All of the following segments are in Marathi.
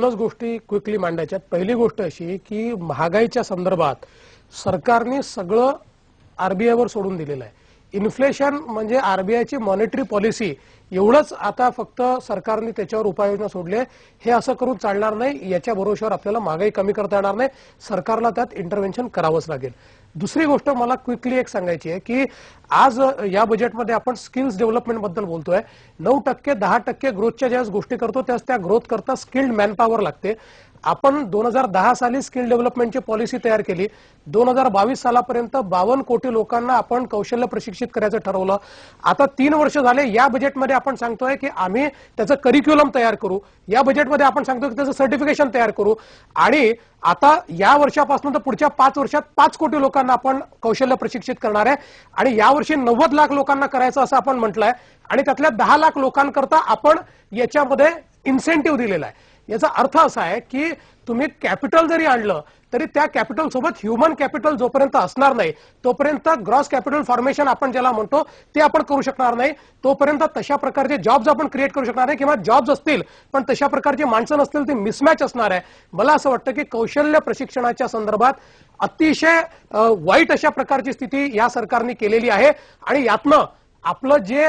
दोनच गोष्टी क्विकली मांडायच्यात. पहिली गोष्ट अशी की महागाईच्या संदर्भात सरकारने सगळं आरबीआयवर सोडून दिलेलं आहे. इन्फ्लेशन म्हणजे आरबीआयची मॉनिटरी पॉलिसी एवढंच आता फक्त सरकारने त्याच्यावर उपाययोजना सोडली आहे. हे असं करून चालणार नाही. याच्या भरोश्यावर आपल्याला महागाई कमी करता येणार नाही. सरकारला त्यात इंटरव्हेन्शन करावंच लागेल. दुसरी गोष्ट मला क्विकली एक सांगायची आहे की आज या बजेटमध्ये आपण स्किल्स डेव्हलपमेंटबद्दल बोलतोय. नऊ टक्के दहा टक्के ग्रोथच्या ज्यावेळेस गोष्टी करतो त्याच त्या ग्रोथ करता स्किल्ड मॅनपॉवर लागते. आपण दोन हजार दहा साली स्किल डेव्हलपमेंटची पॉलिसी तयार केली. दोन हजार बावीस सालापर्यंत बावन्न कोटी लोकांना आपण कौशल्य प्रशिक्षित करायचं ठरवलं. आता तीन वर्ष झाले या बजेटमध्ये आपण सांगतोय की आम्ही त्याचं करिक्युलम तयार करू. या बजेटमध्ये आपण सांगतो की त्याचं सर्टिफिकेशन तयार करू. आणि आता या वर्षापासून तर पुढच्या पाच वर्षात पाच कोटी लोकांना आपण कौशल्य प्रशिक्षित करणार आहे. आणि यावर्षी नव्वद लाख लोकांना करायचं असं आपण म्हटलंय. आणि त्यातल्या दहा लाख लोकांकरता आपण याच्यामध्ये इन्सेंटिव्ह दिलेला आहे. याचा अर्थ असा आहे की तुम्ही कॅपिटल जरी आणलं तरी त्या कॅपिटल सोबत ह्युमन कॅपिटल जोपर्यंत असणार नाही तोपर्यंत ग्रॉस कॅपिटल फॉर्मेशन आपण ज्याला म्हणतो ते आपण करू शकणार नाही. तोपर्यंत तशा प्रकारचे जॉब्स आपण क्रिएट करू शकणार नाही किंवा जॉब्स असतील पण तशा प्रकारची माणसं नसतील ते मिसमॅच असणार आहे. मला असं वाटतं की कौशल्य प्रशिक्षणाच्या संदर्भात अतिशय वाईट अशा प्रकारची स्थिती या सरकारने केलेली आहे. आणि यातनं आपलं जे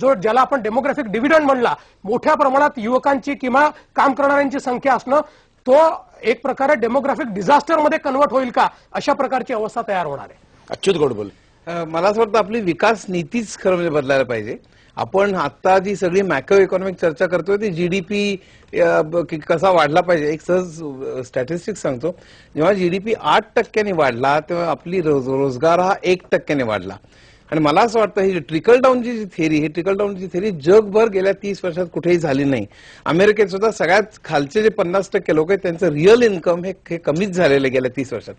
जो ज्याला आपण डेमोग्राफिक डिव्हिडंड म्हणला मोठ्या प्रमाणात युवकांची किंवा काम करणाऱ्यांची संख्या असणं तो एक प्रकारे डेमोग्राफिक डिझास्टरमध्ये कन्वर्ट होईल का अशा प्रकारची अवस्था तयार होणार आहे. अच्युत गोड बोल अ, मला असं वाटतं आपली विकास नीतीच खरं म्हणजे बदलायला पाहिजे. आपण आता जी सगळी मॅक्रो इकॉनॉमिक चर्चा करतोय ती जीडीपी कसा वाढला पाहिजे एक सहज स्टॅटिस्टिक्स सांगतो. जेव्हा जीडीपी आठ टक्क्यांनी वाढला तेव्हा आपली रोज- रोजगार हा एक टक्क्याने वाढला. आणि मला असं वाटतं ही ट्रिकल डाऊनची जी थेरी ही ट्रिकल डाऊनची थेरी जगभर गेल्या तीस वर्षात कुठेही झाली नाही. अमेरिकेत सुद्धा सगळ्यात खालचे जे पन्नास टक्के लोक आहेत त्यांचं रिअल इन्कम हे हे कमीच झालेलं आहे गेल्या तीस वर्षात.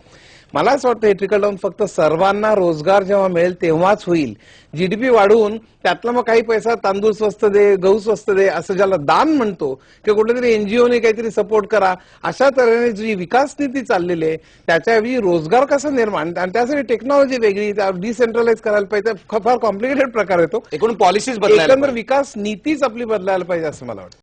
मला असं वाटतं हे ट्रिकल डाऊन फक्त सर्वांना रोजगार जेव्हा मिळेल तेव्हाच होईल. जीडीपी वाढवून त्यातला मग काही पैसा तांदूळ स्वस्त दे गहू स्वस्त दे असं ज्याला दान म्हणतो किंवा कुठेतरी एनजीओने काहीतरी सपोर्ट करा अशा तऱ्हेने जी विकास नीती चाललेली आहे त्याच्याऐवजी रोजगार कसा निर्माण आणि त्यासाठी टेक्नॉलॉजी वेगळी डिसेंट्रलाइज करायला पाहिजे फ- फार कॉम्प्लिकेटेड प्रकार येतो एकूण पॉलिसीज बदलायला एकंदर पाहिजे. विकास नीतीच आपली बदलायला पाहिजे असं मला वाटतं